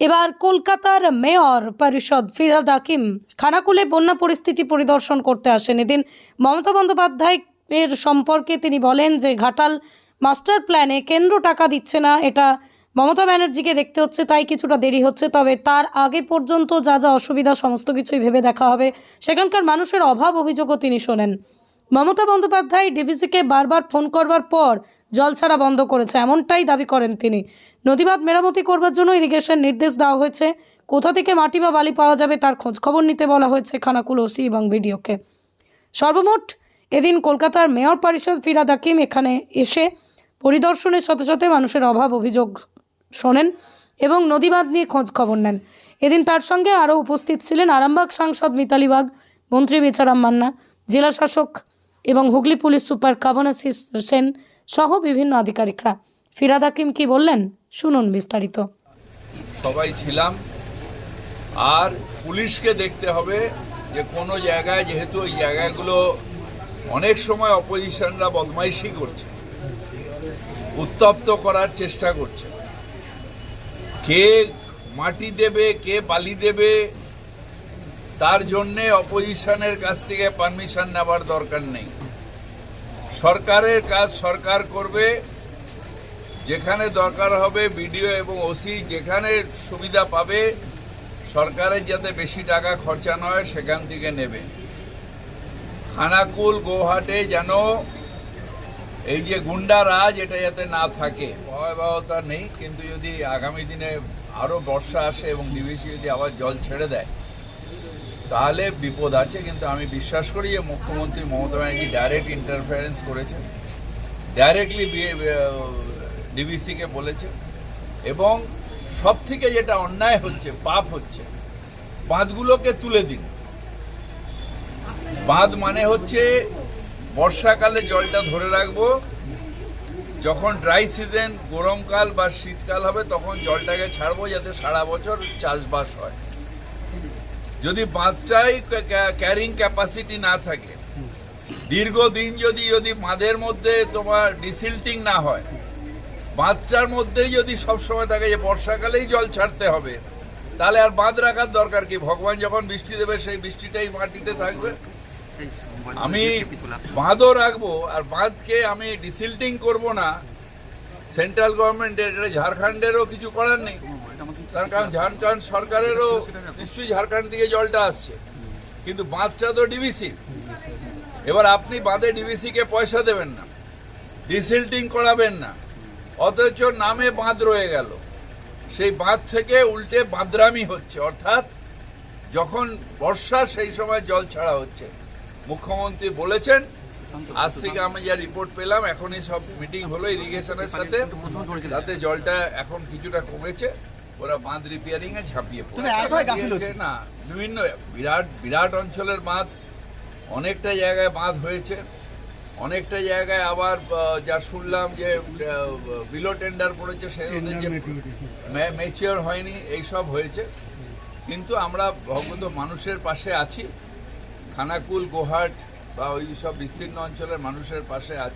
এবার কলকাতার মেয়র পরিষদ ফিরাদ হাকিম খানাকুলে বন্যা পরিস্থিতি পরিদর্শন করতে আসেন। এদিন মমতা বন্দ্যোপাধ্যায় এর সম্পর্কে তিনি বলেন যে, ঘাটাল মাস্টার প্ল্যানে কেন্দ্র টাকা দিচ্ছে না, এটা মমতা ব্যানার্জিকে দেখতে হচ্ছে, তাই কিছুটা দেরি হচ্ছে, তবে তার আগে পর্যন্ত যা যা অসুবিধা, সমস্ত কিছুই ভেবে দেখা হবে। সেখানকার মানুষের অভাব অভিযোগও তিনি শোনেন। মমতা বন্দ্যোপাধ্যায় ডিভিসিকে বারবার ফোন করবার পর জল ছাড়া বন্ধ করেছে, এমনটাই দাবি করেন তিনি। নদীবাঁধ মেরামতি করবার জন্য ইরিগেশন নির্দেশ দেওয়া হয়েছে। কোথা থেকে মাটি বা বালি পাওয়া যাবে তার খোঁজ খবর নিতে বলা হয়েছে খানাকুল ওসি এবং ভিডিওকে। সর্বমোট এদিন কলকাতার মেয়র পরিষদ ফিরাদ হাকিম এখানে এসে পরিদর্শনের সাথে সাথে মানুষের অভাব অভিযোগ শোনেন এবং নদীবাঁধ নিয়ে খোঁজ খবর নেন। এদিন তার সঙ্গে আরও উপস্থিত ছিলেন আরামবাগ সাংসদ মিতালি বাগ, মন্ত্রী বেচারাম মান্না, জেলা শাসক এবং হুগলি পুলিশ সুপার কাবনাসিস সেন সহ বিভিন্ন আধিকারিকরা। ফিরাদ হাকিম কি বললেন? শুনুন বিস্তারিত। সবাই ছিলাম। আর পুলিশকে দেখতে হবে যে কোনো জায়গায়, যেহেতু ওই জায়গাগুলো অনেক সময় অপোজিশনরা বদমাইশি করছে, উত্তপ্ত করার চেষ্টা করছে। কে মাটি দেবে, কে বালি দেবে, তার জন্যে অপোজিশনের কাছ থেকে পারমিশন নেওয়ার দরকার নেই। সরকারের কাজ সরকার করবে, যেখানে দরকার হবে বিডিও এবং ওসি যেখানে সুবিধা পাবে, সরকারের যাতে বেশি টাকা খরচা নয় সেখান থেকে নেবে। খানাকুল, গৌহাটে যেন এই যে গুন্ডা রাজ, এটা যাতে না থাকে। ভয়াবহতা নেই, কিন্তু যদি আগামী দিনে আরও বর্ষা আসে এবং ডিভিসি যদি আবার জল ছেড়ে দেয় তাহলে বিপদ আছে, কিন্তু আমি বিশ্বাস করি যে মুখ্যমন্ত্রী মমতা ব্যানার্জি ডাইরেক্ট ইন্টারফারেন্স করেছেন ডাইরেক্টলি ডিভিসিকে বলেছে। এবং সব থেকে যেটা অন্যায় হচ্ছে, পাপ হচ্ছে, বাঁধগুলোকে তুলে দিন। বাঁধ মানে হচ্ছে বর্ষাকালে জলটা ধরে রাখব, যখন ড্রাই সিজন গরমকাল বা শীতকাল হবে, তখন জলটাকে ছাড়বো যাতে সারা বছর চাষবাস হয়। যদি বাঁধটাই ক্যারিং ক্যাপাসিটি না থাকে, দীর্ঘদিন যদি যদি বাঁধের মধ্যে তোমার ডিসিল্টিং না হয়, বাঁধটার মধ্যেই যদি সবসময় থাকে যে বর্ষাকালেই জল ছাড়তে হবে, তাহলে আর বাঁধ রাখার দরকার কি? ভগবান যখন বৃষ্টি দেবে, সেই বৃষ্টিটাই মাটিতে থাকবে। আমি বাঁধও রাখব, আর বাঁধকে আমি ডিসিল্টিং করব না। সেন্ট্রাল গভর্নমেন্টের এটা ঝাড়খণ্ডেরও কিছু করার নেই। তার কারণ ঝাড়খণ্ড সরকারেরও নিশ্চয়ই ঝাড়খণ্ড থেকে জলটা আসছে। কিন্তু বাঁধটা তো ডিবিসি। এবার আপনি বাঁধে ডিবিসিকে পয়সা দেবেন না, ডিসিল্টিং করাবেন না, অথচ নামে বাঁধ রয়ে গেল। সেই বাঁধ থেকে উল্টে বাঁদরামি হচ্ছে। অর্থাৎ যখন বর্ষা, সেই সময় জল ছাড়া হচ্ছে। মুখ্যমন্ত্রী বলেছেন আজ থেকে আমি যা রিপোর্ট পেলাম এখনই সব মিটিং হলো ইরিগেশনের সাথে। তাতে জলটা এখন কিছুটা কমেছে ওরা বাঁধ রিপেয়ারিং এ ঝাঁপিয়ে পড়েছে। না বিভিন্ন বিরাট বিরাট অঞ্চলের বাঁধ অনেকটা জায়গায় বাঁধ হয়েছে। অনেকটা জায়গায় আবার যা শুনলাম যে বিলো টেন্ডার পড়েছে যে ম্যাচিওর হয়নি এইসব হয়েছে। কিন্তু আমরা ভগবত মানুষের পাশে আছি। খানাকুল গোহাট বা ওই সব বিস্তীর্ণ অঞ্চলের মানুষের পাশে আছি।